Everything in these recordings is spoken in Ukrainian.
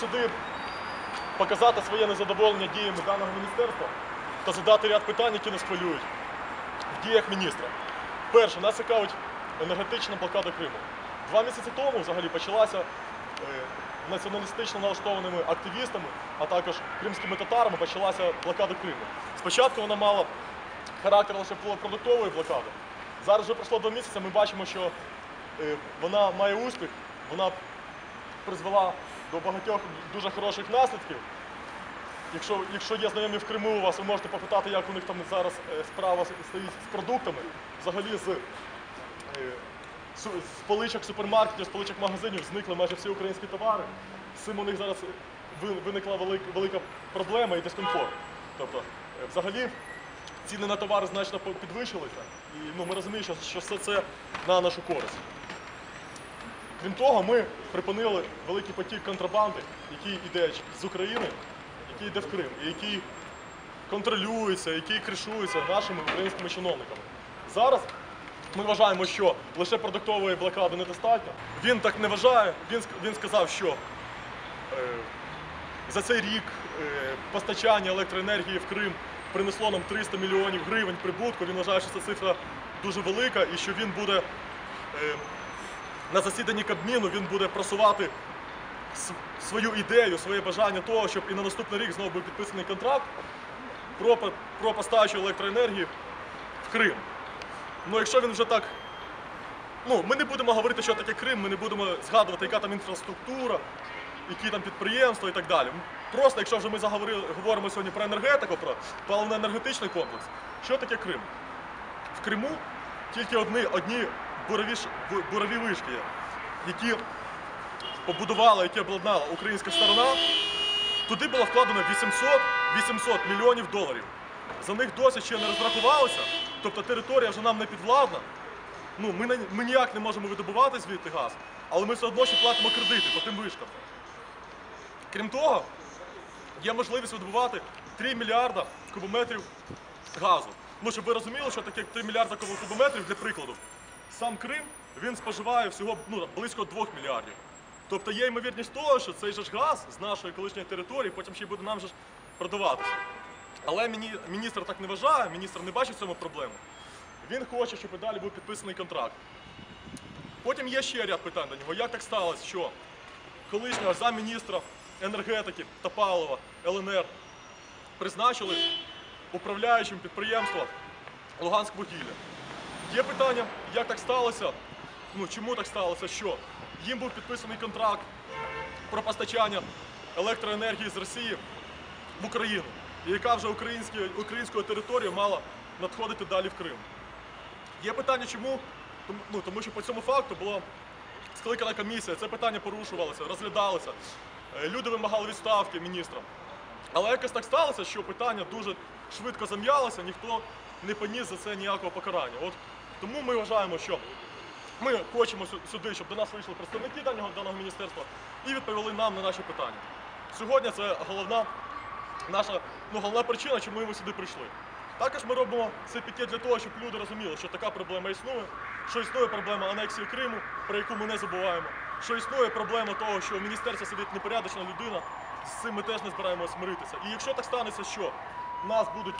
Сюди показати своє незадоволення діями даного міністерства та задати ряд питань, які нас хвилюють в діях міністра. Перше, нас цікавить енергетична блокада Криму. Два місяці тому взагалі почалася е, націоналістично налаштованими активістами, а також кримськими татарами почалася блокада Криму. Спочатку вона мала характер лише продуктової блокади. Зараз вже пройшло два місяці, ми бачимо, що е, вона має успіх, вона призвела до багатьох дуже хороших наслідків. Якщо, якщо є знайомі в Криму у вас, ви можете попитати, як у них там зараз е, справа стоїть з продуктами, взагалі з, е, з поличок супермаркетів, з поличок магазинів зникли майже всі українські товари. З цим у них зараз виникла велика, проблема і дискомфорт. Тобто, е, взагалі, ціни на товари значно підвищилися, і ну, ми розуміємо, що все це на нашу користь. Крім того, ми припинили великий потік контрабанди, який йде з України, який йде в Крим, і який контролюється, який кришується нашими українськими чиновниками. Зараз ми вважаємо, що лише продуктової блокади недостатньо. Він так не вважає. Він, він сказав, що е, за цей рік е, постачання електроенергії в Крим принесло нам 300 мільйонів гривень прибутку. Він вважає, що ця цифра дуже велика і що він буде е, на засіданні Кабміну він буде просувати свою ідею, своє бажання того, щоб і на наступний рік знову був підписаний контракт про, про поставчу електроенергії в Крим. Ну, якщо він вже так. Ну, ми не будемо говорити, що таке Крим, ми не будемо згадувати, яка там інфраструктура, які там підприємства і так далі. Просто, якщо вже ми заговорили, говоримо сьогодні про енергетику, про паливно-енергетичний комплекс, що таке Крим? В Криму тільки одні, одні бурові, бурові вишки які побудувала, які обладнала українська сторона. Туди було вкладено 800, 800 мільйонів доларів. За них досі ще не розрахувалося, тобто територія вже нам не підвладна. Ну, ми, ми ніяк не можемо видобувати звідти газ, але ми все одно ще платимо кредити по тим вишкам. Крім того, є можливість видобувати 3 мільярда кубометрів газу. Ну, щоб ви розуміли, що таке 3 мільярда кубометрів, для прикладу, сам Крим він споживає всього ну, близько 2 мільярдів. Тобто є ймовірність того, що цей же ж газ з нашої колишньої території потім ще й буде нам же ж продаватися. Але міні- міністр так не вважає, міністр не бачить цьому проблему. Він хоче, щоб і далі був підписаний контракт. Потім є ще ряд питань до нього. Як так сталося, що колишнього замміністра енергетики та палива ЛНР призначили управляючим підприємства Луганськвугілля. Є питання, як так сталося, ну чому так сталося, що їм був підписаний контракт про постачання електроенергії з Росії в Україну, яка вже українською територією мала надходити далі в Крим. Є питання, чому? Ну, тому що по цьому факту була скликана комісія, це питання порушувалося, розглядалося. Е, Люди вимагали відставки міністра. Але якось так сталося, що питання дуже швидко зам'ялося, ніхто не поніс за це ніякого покарання. От тому ми вважаємо, що ми хочемо сюди, щоб до нас вийшли представники даного, даного міністерства і відповіли нам на наші питання. Сьогодні це головна наша ну, головна причина, чому ми сюди прийшли. Також ми робимо цей пікет для того, щоб люди розуміли, що така проблема існує, що існує проблема анексії Криму, про яку ми не забуваємо, що існує проблема того, що в міністерстві сидить непорядочна людина, з цим ми теж не збираємося миритися. І якщо так станеться, що нас будуть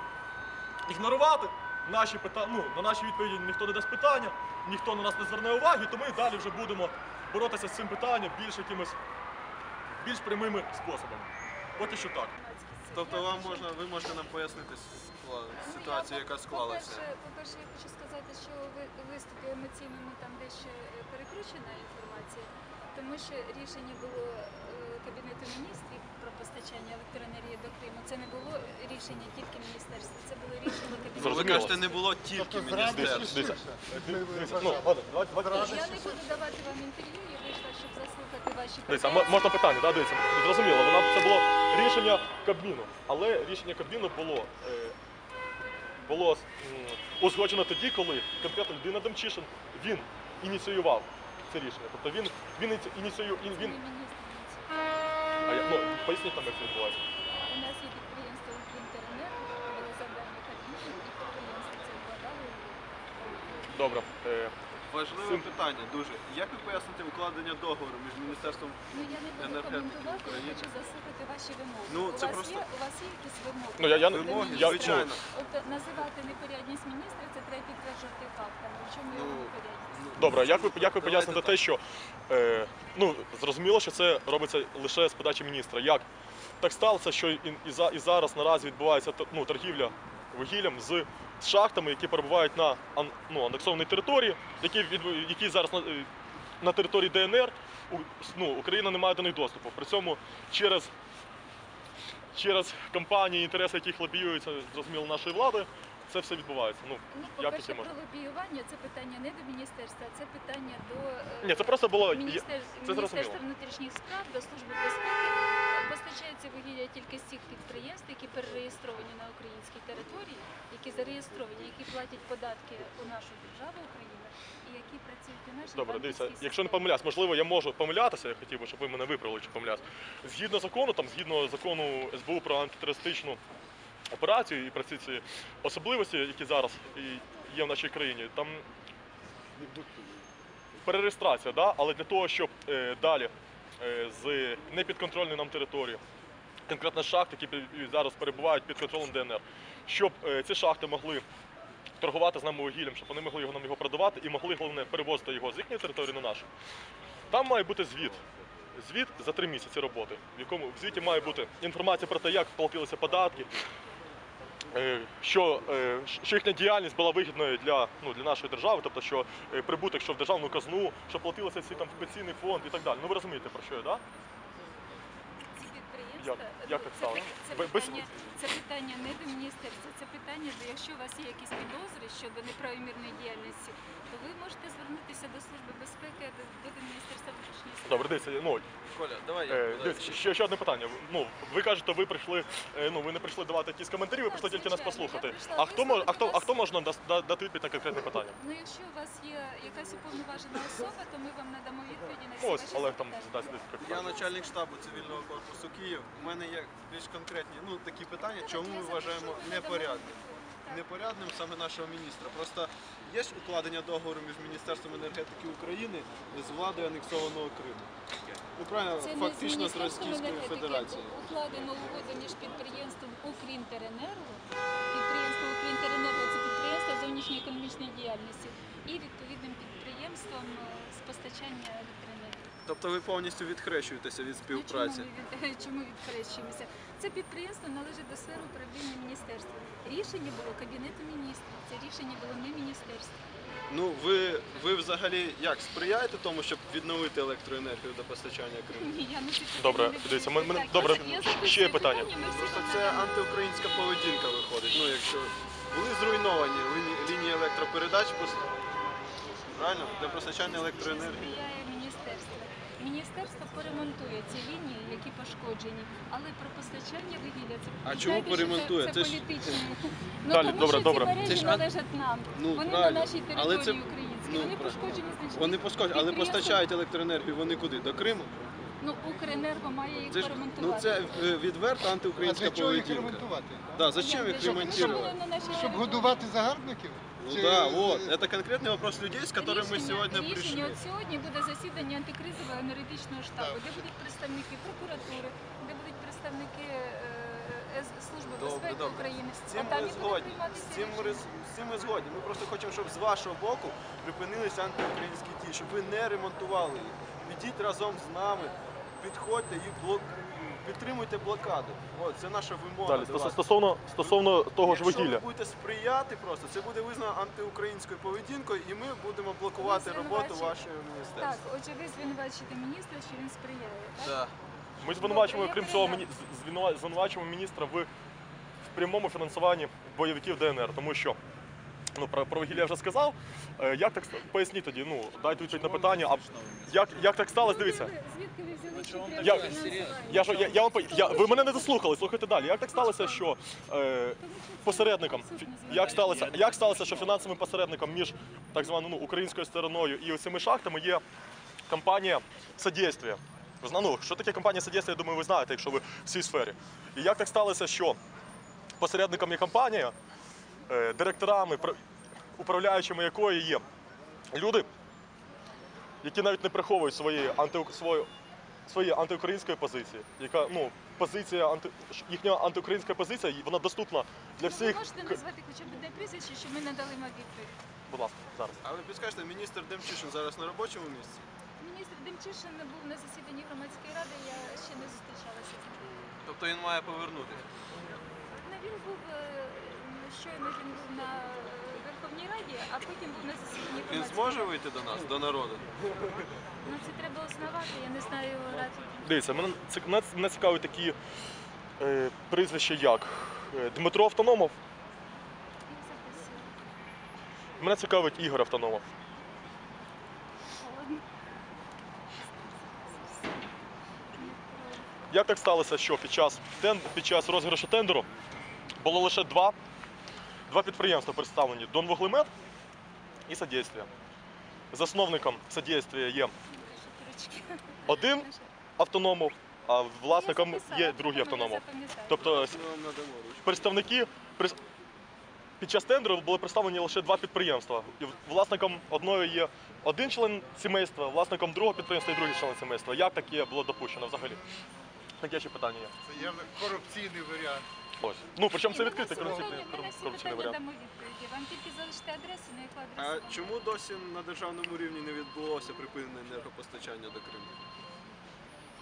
ігнорувати, наші питання, ну, на наші відповіді ніхто не дасть питання, ніхто на нас не зверне уваги, то ми далі вже будемо боротися з цим питанням більш якимись більш прямими способами. Поки що так. Тобто вам можна, ви можете нам пояснити ситуацію, яка склалася? По-перше, я хочу сказати, що ви виступі емоційному там дещо е, перекручена інформація, тому що рішення було е, Кабінету міністрів постачання електроенергії до Криму. Це не було рішення тільки міністерства, це було рішення Ви Кабінету. Зрозуміло. кажете, не було тільки міністерства. Дивіться, дивіться, ну. Я не буду давати вам інтерв'ю, я вийшла, щоб заслухати ваші претензії. можна питання, да, дивіться. Зрозуміло, вона це було рішення Кабміну, але рішення Кабміну було, е, було узгоджено тоді, коли конкретно людина Демчишин він ініціював це рішення. Тобто він, він ініці- ініціює, він, Це він, не міністр. А я, ну, поясніть там, як це відбувається. У нас є підприємство «Укрінтернет», було завдання Кабміну, і підприємство це вкладали. Добре. Е, Важливе Цим- питання дуже. Як ви поясните укладення договору між міністерством? Ну я не буду Енергетики коментувати, я України. хочу заслухати ваші вимоги. Ну, у, вас просто- є, у вас є якісь вимоги? Ну, я- я- до Вимоги, міністра? звичайно. От е, називати непорядність міністра, це треба підтверджувати фактами. В чому Ну, його непорядність? Добре, як ви як ви Давайте поясните так. те, що е, ну зрозуміло, що це робиться лише з подачі міністра. Як так сталося, що і, і, за, і зараз наразі відбувається ну, торгівля вугіллям з, шахтами, які перебувають на ну, анексованій території, які, які зараз на, е, на території ДНР, у, ну, Україна не має до них доступу. При цьому через, через компанії, інтереси яких лобіюються, зрозуміло, нашої влади, це все відбувається. Ну, Ну, по-перше, про лобіювання це питання не до міністерства, це питання до е, Ні, це просто було. Міністер... це. Міністерства внутрішніх справ до Служби безпеки постачається вугілля тільки з цих підприємств, які перереєстровані на українській території, які зареєстровані, які платять податки у нашу державу Україну і які працюють у нашій Добре, дивіться, банківській якщо не системі. помиляюсь, можливо, я можу помилятися, я хотів би, щоб ви мене виправили, чи помиляюсь. Згідно закону, там, згідно закону СБУ про антитерористичну операцію і про ці, ці особливості, які зараз і є в нашій країні, там перереєстрація, да? але для того, щоб е, далі з непідконтрольної нам території, конкретно шахт, які зараз перебувають під контролем ДНР, щоб е, ці шахти могли торгувати з нами вугіллям, щоб вони могли його нам його продавати і могли головне перевозити його з їхньої території на нашу. Там має бути звіт. Звіт за три місяці роботи, в якому в звіті має бути інформація про те, як платилися податки, е, що, е, що їхня діяльність була вигідною для, ну, для нашої держави, тобто що е, прибуток, що в державну казну, що платилося всі там в пенсійний фонд і так далі. Ну ви розумієте про що я, так? Як- як так це, сталося? це, без- питання, це питання не до міністерства, це питання, до якщо у вас є якісь підозри щодо неправомірної діяльності, то ви можете звернутися до Служби безпеки, до, до Міністерства внутрішніх справ. Добре, дивіться, ну, Коля, давай Е, подаю. дивіться, ще, ще одне питання. Ну, ви кажете, ви прийшли, е, ну ви не прийшли давати якісь коментарі, ви Так, прийшли тільки нас звичайно, я послухати. прийшла А хто мож, а хто, а хто можна дас- да- дати відповідь на конкретне питання? Ну, якщо у вас є якась уповноважена особа, то ми вам надамо відповіді на всі Ось ваші Олег там запитання. задасть Я начальник штабу цивільного корпусу Київ. У мене є більш конкретні ну, такі питання, чому ми вважаємо непорядним. Непорядним саме нашого міністра. Просто є ж укладення договору між Міністерством енергетики України з владою анексованого Криму. Ну правильно, Це фактично з Російською Федерацією. укладено угоду між підприємством Укрінтеренерго, підприємство Укрінтеренерго це підприємство зовнішньоекономічної діяльності і відповідним підприємством е, з постачання. Тобто ви повністю відхрещуєтеся від співпраці. Ну, чому, ми від, чому відхрещуємося? Це підприємство належить до сфери управління міністерства. Рішення було Кабінету міністрів, це рішення було не міністерства. Ну ви, ви взагалі як сприяєте тому, щоб відновити електроенергію до постачання Криму? Ні, я на ці Добре, дивіться, ми- ми- відповідати. добре, Я ще є питання. ми всі Просто це антиукраїнська поведінка виходить. Ну якщо були зруйновані лінії, лінії електропередач, правильно? Для постачання електроенергії. сприяє міністерство. Міністерство поремонтує ці лінії, які пошкоджені, але про постачання вугілля це А чому знаєте, що поремонтує? Це, Це це ж- політичні. Ну Далі, тому добре, що добре. ці мережі Це ж ан- належать нам. Ну, вони правильно. на нашій території це- українській. ну, вони правильно. пошкоджені, значить Вони пошкоджені, але підприємство- постачають електроенергію вони куди? До Криму? Ну Укренерго має їх Це ж поремонтувати. ну це е, відверта А антиукраїнська для чого їх поведінка. ремонтувати? Да, зачем їх Щоб вони ремонтувати? на нашій Щоб території. годувати загарбників? Ну Чи- да, вот. Это конкретный вопрос людей, с которыми мы Рішення- сегодня рішення, пришли. От сьогодні буде засідання антикризового енергетичного штабу, Так. де будуть представники прокуратури, де будуть представники е, С- Служби Добре, безпеки добре. України. З цим А там ми і буде згодні. прийматися З цим, ми, рішення. роз- з цим ми згодні. Ми просто хочемо, щоб з вашого боку припинилися антиукраїнські дії, щоб ви не ремонтували їх. Підіть разом з нами, підходьте і блок... підтримуйте блокаду. От, це наша вимога. Далі, до вас. стосовно, стосовно того ж Якщо вугілля. ви будете сприяти просто, це буде визнано антиукраїнською поведінкою, і ми будемо блокувати роботу звинувачуєте- вашого Так, міністерства. отже, ви звинувачуєте міністра, що він сприяє. Так? Да. Ми звинувачуємо, Добре, крім цього, міні- з- звинува- звинувачуємо міністра в, в прямому фінансуванні бойовиків ДНР, тому що. Ну, про, про вугілля я вже сказав. Е, як так поясніть тоді? Ну, дайте відповідь на питання. А як, як так сталося? Дивіться. Звідки ви взяли ви мене не дослухали. Слухайте далі. Як так сталося, що е, посередником як сталося, як сталося, що фінансовим посередником між так званою ну, українською стороною і цими шахтами є компанія «Содействие». Ну, що таке компанія «Содействие», я думаю, ви знаєте, якщо ви в цій сфері. І як так сталося, що посередником є компанія, директорами, пр- управляючими якої є люди, які навіть не приховують своєї анти, свою, своєї антиукраїнської позиції, яка ну позиція анти, їхня антиукраїнська позиція, вона доступна для Ну, всіх. Ви можете назвати хоча б одне прізвище, щоб ми надали вам відповідь. Будь ласка, зараз. Але підскажете, міністр Демчишин зараз на робочому місці? Міністр Демчишин був на засіданні громадської ради, я ще не зустрічалася з ним. Тобто він має повернутися. Ну, він був е, щойно він був на е, Верховній Раді, а потім був на засіданні Він громадської зможе ради. вийти до нас, до народу? Ну це треба узнавати, я не знаю його графіки. Дивіться, мене, ці- мене, мене цікавить такі е, прізвища як е, Дмитро Автономов, записую. мене цікавить Ігор Автономов. Як так сталося, що під час, тен, під час розіграшу тендеру було лише два, два підприємства представлені Донвуглемет і Содействие. Засновником Содействия є один автономов, а власником є другий автономов. Тобто представники під час тендеру були представлені лише два підприємства. І власником одного є один член сімейства, власником другого підприємства і другий член сімейства. Як таке було допущено взагалі? Таке ще питання є. Це явно корупційний варіант. Ось. Ну, причому це відкритий корупційний, ми варіант. відповіді. Вам тільки залишити адресу, на яку адресу А вам чому досі на державному рівні не відбулося припинення енергопостачання до Криму?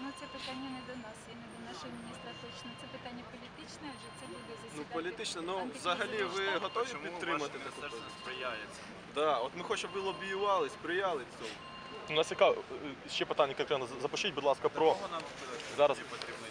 Ну це питання не до нас і не до нашого міністра точно. Це питання політичне, адже це буде засідати. Ну політично, ну взагалі ви готові Чому підтримати ваше таку міністерство позицію? сприяє цьому? Да, от ми хочемо, щоб ви лобіювали, сприяли цьому. У нас цікаво, е, ще питання конкретно. Запишіть, будь ласка, про. Кого нам Зараз. тоді потрібно?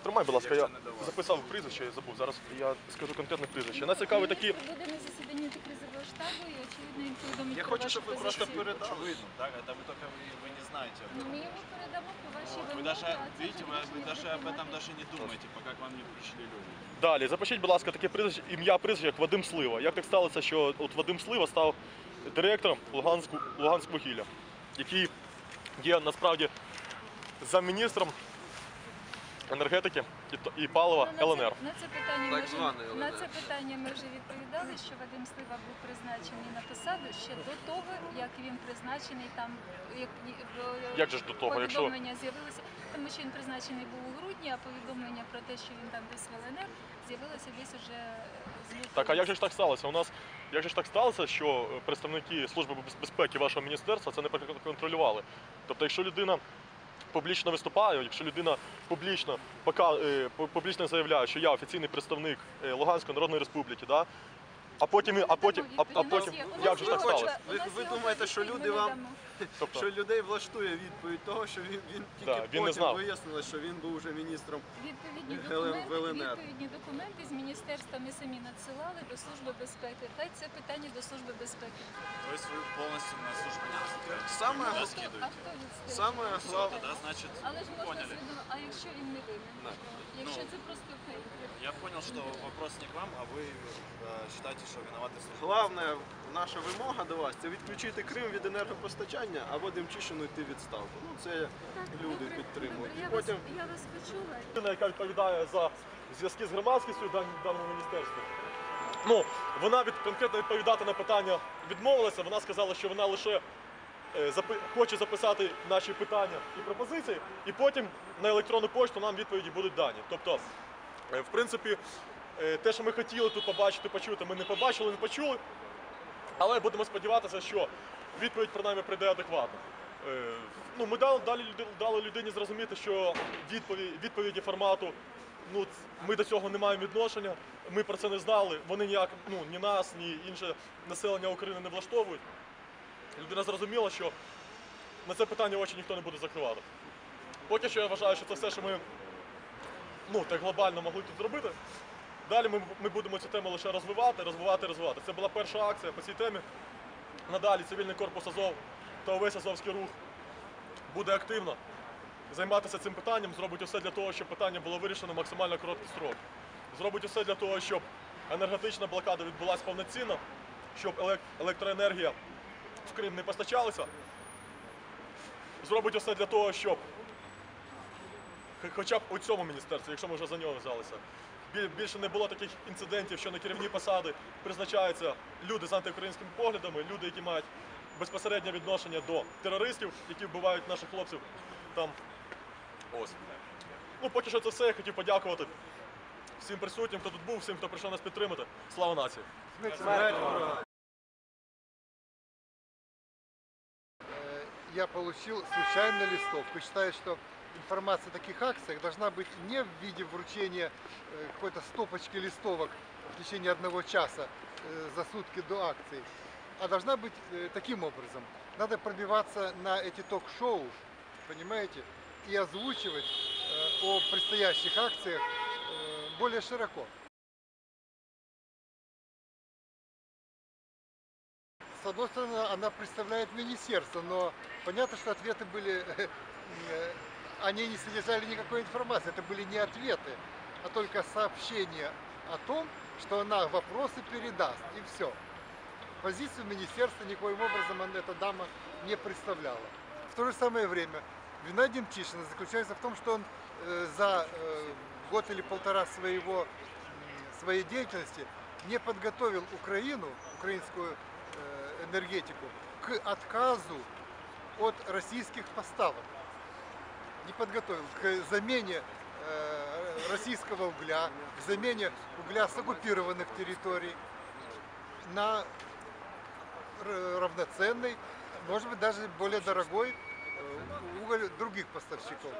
Потримай, будь ласка, я Якщо не до вас. записав прізвище, я забув. Зараз я скажу конкретне прізвище. Нас цікаві такі. Міністр буде на засіданні антикризового штабу і очевидно він повідомить Я про хочу, вашу щоб ви просто позицію. передали. Очевидно, так? Это вы только вы, вы не знаете об Ну, этом. ми йому передамо про ваші Вот. Вы вимоги, даже, а це видите, вы, публічні вы даже об этом документи. даже не думаете, пока к вам не пришли люди. Далі, запишіть, будь ласка, таке прізвище, ім'я прізвище, як Вадим Слива. Як так сталося, що от Вадим Слива став директором Луганську, Луганськ вугілля, який є насправді замміністром енергетики і, і палива Ну, на це- ЛНР. На це питання ми вже- на це питання ми вже відповідали, що Вадим Слива був призначений на посаду ще до того, як він призначений там, як в- Як же ж до того, якщо- повідомлення з'явилося, тому що він призначений був у грудні, а повідомлення про те, що він там десь в ЛНР, з'явилося десь уже з лютого. Так, а як же ж так сталося? У нас як же ж так сталося, що представники Служби безпеки вашого міністерства це не контролювали? Тобто, якщо людина публічно виступаю, якщо людина публічно е, пу- публічно заявляє, що я офіційний представник е, Луганської Народної Республіки, да? А потім, а потім, а, а потім, як же ж так сталося? Ви- ви думаєте, що люди вам- Тобто, Що людей влаштує відповідь того, що він, він тільки Да, він не потім знав. вияснилось, що він був вже міністром. Відповідні документи, ЛНР. відповідні документи з міністерства ми самі надсилали до Служби безпеки. Хай це питання до Служби безпеки. То есть вы полностью на службу не вступаете? Саме, А хто, Раскидываете. а хто відстежує? саме Все, глав... тогда значит, Але ж можна поняли. свідомо, а якщо він не винен? Якщо Ну, це просто фейк. Я понял, что вопрос не к вам, а вы э, считаете, что виноваты служба. Главна наша вимога до вас це відключити Крим від енергопостачання або Демчишину йти в відставку. Ну це люди Добре, підтримують. добре, І Я потім вас, я вас почула. людина, яка відповідає за зв'язки з громадськістю в дан- даному міністерстві. Ну, вона від конкретно відповідати на питання відмовилася. Вона сказала, що вона лише е, запи- хоче записати наші питання і пропозиції, і потім на електронну пошту нам відповіді будуть дані. Тобто, е, в принципі, е, те, що ми хотіли тут побачити, почути, ми не побачили, не почули. Але будемо сподіватися, що відповідь принаймні прийде адекватно. Е, Ну, ми дали, дали, дали людині зрозуміти, що відповіді, відповіді формату ну, ми до цього не маємо відношення, ми про це не знали, вони ніяк ну, ні нас, ні інше населення України не влаштовують. Людина зрозуміла, що на це питання очі ніхто не буде закривати. Поки що я вважаю, що це все, що ми ну, так глобально могли тут зробити. Далі ми, ми будемо цю тему лише розвивати, розвивати, розвивати. Це була перша акція по цій темі. Надалі цивільний корпус Азов та увесь Азовський рух буде активно займатися цим питанням, зробить усе для того, щоб питання було вирішено в максимально короткий строк. Зробить усе для того, щоб енергетична блокада відбулася повноцінно, щоб елек- електроенергія в Крим не постачалася. Зробить усе для того, щоб Хоча б у цьому міністерстві, якщо ми вже за нього взялися. Більше не було таких інцидентів, що на керівні посади призначаються люди з антиукраїнськими поглядами, люди, які мають безпосереднє відношення до терористів, які вбивають наших хлопців там. Ось. Ну, поки що це все. Я хотів подякувати всім присутнім, хто тут був, всім, хто прийшов нас підтримати. Слава нації! Э, Я получил случайно листовку. Считаю, что информация о таких акциях должна быть не в виде вручения э, какой-то стопочки листовок в течение одного часа э, за сутки до акции, а должна быть э, таким образом. Надо пробиваться на эти ток-шоу, понимаете, и озвучивать о предстоящих акциях более широко. С одной стороны, она представляет министерство, но понятно, что ответы были, они не содержали никакой информации, это были не ответы, а только сообщения о том, что она вопросы передаст, и все. Позицию министерства никоим образом эта дама не представляла. В то же самое время вина Демчишина заключается в том, что он э, за э, год или полтора своего, своей деятельности не подготовил Украину, украинскую э, энергетику, к отказу от российских поставок. Не подготовил к замене э, российского угля, к замене угля с оккупированных территорий на равноценный, может быть даже более дорогой э, уголь других поставщиков.